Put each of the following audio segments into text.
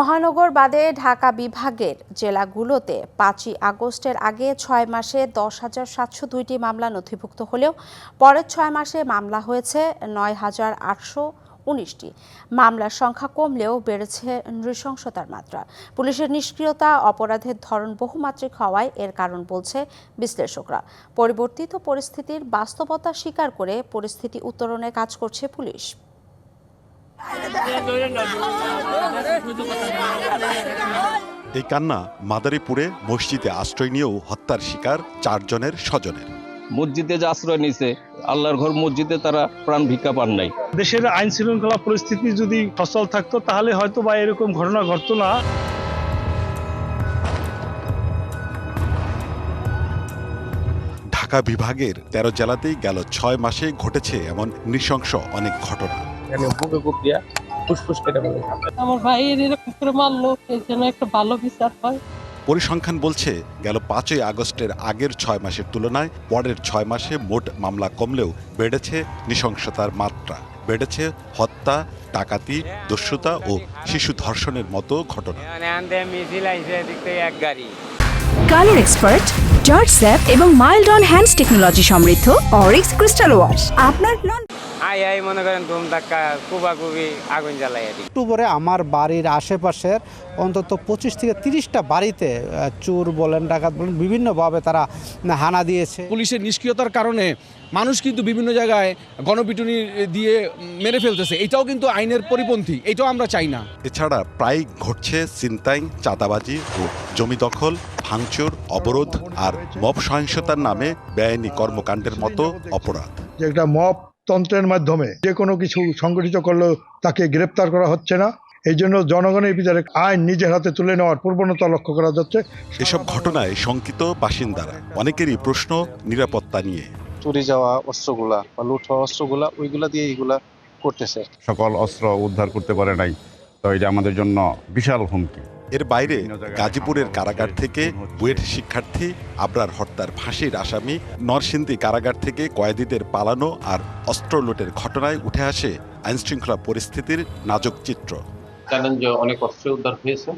মহানগর বাদে ঢাকা বিভাগের জেলাগুলোতে পাঁচই আগস্টের আগে ছয় মাসে দশ হাজার সাতশো দুইটি মামলা নথিভুক্ত হলেও পরের ছয় মাসে মামলা হয়েছে নয় হাজার আটশো উনিশটি। মামলার সংখ্যা কমলেও বেড়েছে নৃশংসতার মাত্রা। পুলিশের নিষ্ক্রিয়তা, অপরাধের ধরন বহুমাত্রিক হওয়ায় এর কারণ বলছে বিশ্লেষকরা। পরিবর্তিত পরিস্থিতির বাস্তবতা স্বীকার করে পরিস্থিতি উত্তরণে কাজ করছে পুলিশ। এই কান্না মাদারীপুরে মসজিদে আশ্রয় নিয়েও হত্যার শিকার চারজনের স্বজনের। মসজিদে যে আশ্রয় নিছে আল্লাহর ঘর মসজিদে তারা প্রাণ ভিক্ষা পান নাই। দেশের আইন শৃঙ্খলা পরিস্থিতি যদি সচল থাকতো তাহলে হয়তো বা এরকম ঘটনা ঘটতো না। ঢাকা বিভাগের তেরো জেলাতেই গেল ছয় মাসে ঘটেছে এমন নৃশংস অনেক ঘটনা। এখানে বুকে বুক দিয়া ফুসফুস কেটে ফেলে আমার ভাইয়ের এরকম করে মারলো এই জন্য একটা ভালো বিচার হয়। পরিসংখ্যান বলছে গেল পাঁচই আগস্টের আগের ছয় মাসের তুলনায় পরের ছয় মাসে মোট মামলা কমলেও বেড়েছে নৃশংসতার মাত্রা। বেড়েছে হত্যা ডাকাতি দস্যুতা ও শিশু ধর্ষণের মতো ঘটনা। কালার এক্সপার্ট জর্জ স্যাপ এবং মাইল্ড অন হ্যান্ডস টেকনোলজি সমৃদ্ধ অরিক্স ক্রিস্টাল ওয়াশ। আপনার আই আই মনে করেন ধুম ধাক্কা আগুন জ্বালাই এদিক অক্টোবরে আমার বাড়ির আশেপাশের অন্তত পঁচিশ থেকে তিরিশটা বাড়িতে চোর বলেন ডাকাত বলেন বিভিন্নভাবে তারা হানা দিয়েছে। পুলিশের নিষ্ক্রিয়তার কারণে মানুষ কিন্তু বিভিন্ন জায়গায় গণপিটুনি দিয়ে মেরে ফেলতেছে। এটাও কিন্তু আইনের পরিপন্থী এটাও আমরা চাই না। এছাড়া প্রায় ঘটছে ছিনতাই চাঁদাবাজি ও জমি দখল ভাঙচুর অবরোধ আর মব সহিংসতার নামে বেআইনি কর্মকাণ্ডের মতো অপরাধ। যে একটা মব তন্ত্রের মাধ্যমে যে কোনো কিছু সংগঠিত করলেও তাকে গ্রেপ্তার করা হচ্ছে না। এই জন্য জনগণের বিচারে আইন নিজের হাতে তুলে নেওয়ার প্রবণতা লক্ষ্য করা যাচ্ছে। এসব ঘটনায় শঙ্কিত বাসিন্দারা অনেকেরই প্রশ্ন নিরাপত্তা নিয়ে। চুরি যাওয়া অস্ত্রগুলা বা লুট হওয়া অস্ত্রগুলা ওইগুলা দিয়ে এইগুলা করতেছে। সকল অস্ত্র উদ্ধার করতে পারে নাই। তো এটা আমাদের জন্য বিশাল হুমকি। এর বাইরে গাজীপুরের কারাগার থেকে বুয়েট শিক্ষার্থী আবরার হত্যার ফাঁসির আসামি নরসিংদী কারাগার থেকে কয়েদিদের পালানো আর অস্ত্র লোটের ঘটনায় উঠে আসে আইনশৃঙ্খলা পরিস্থিতির নাজক চিত্র। জানেন যে অনেক অস্ত্র উদ্ধার হয়েছে।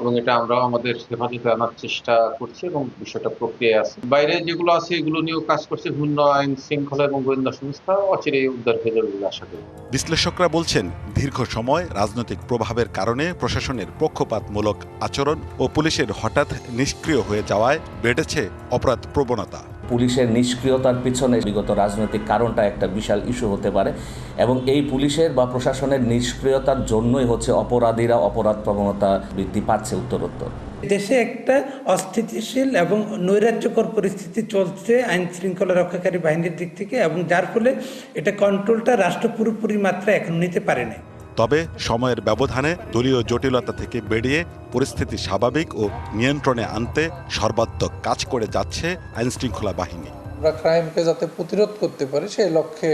এবং এটা আমরাও আমাদের হেফাজতে আনার চেষ্টা করছি এবং বিষয়টা প্রক্রিয়ায় আছে। বাইরে যেগুলো আছে, এগুলো নিয়েও কাজ করছে ভিন্ন আইন শৃঙ্খলা এবং গোয়েন্দা সংস্থা। অচিরে উদ্ধার হয়ে যাবে আশা করি। বিশ্লেষকরা বলছেন, দীর্ঘ সময় রাজনৈতিক প্রভাবের কারণে প্রশাসনের পক্ষপাতমূলক আচরণ ও পুলিশের হঠাৎ নিষ্ক্রিয় হয়ে যাওয়ায় বেড়েছে অপরাধ প্রবণতা। পুলিশের নিষ্ক্রিয়তার পিছনে বিগত রাজনৈতিক কারণটা একটা বিশাল ইস্যু হতে পারে এবং এই পুলিশের বা প্রশাসনের নিষ্ক্রিয়তার জন্যই হচ্ছে অপরাধীরা অপরাধ প্রবণতা বৃদ্ধি পাচ্ছে উত্তরোত্তর। দেশে একটা অস্থিতিশীল এবং নৈরাজ্যকর পরিস্থিতি চলছে আইন শৃঙ্খলা রক্ষাকারী বাহিনীর দিক থেকে এবং যার ফলে এটা কন্ট্রোলটা রাষ্ট্র পুরোপুরি মাত্রা এখন নিতে পারে না তবে সময়ের ব্যবধানে দলীয় জটিলতা থেকে বেরিয়ে পরিস্থিতি স্বাভাবিক ও নিয়ন্ত্রণে আনতে সর্বাত্মক কাজ করে যাচ্ছে আইনশৃঙ্খলা বাহিনী। আমরা ক্রাইমকে যাতে প্রতিরোধ করতে পারি সেই লক্ষ্যে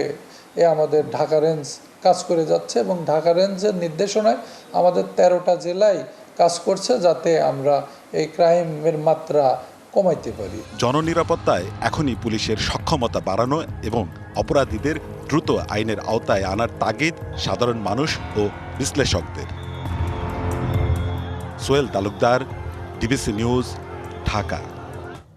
এ আমাদের ঢাকা রেঞ্জ কাজ করে যাচ্ছে এবং ঢাকা রেঞ্জের নির্দেশনায় আমাদের তেরোটা জেলায় কাজ করছে যাতে আমরা এই ক্রাইমের মাত্রা কমাইতে পারি। জননিরাপত্তায় এখনই পুলিশের সক্ষমতা বাড়ানো এবং অপরাধীদের দ্রুত আইনের আওতায় আনার তাগিদ সাধারণ মানুষ ও বিশ্লেষকদের। Sohel Talukdar DBC news Dhaka.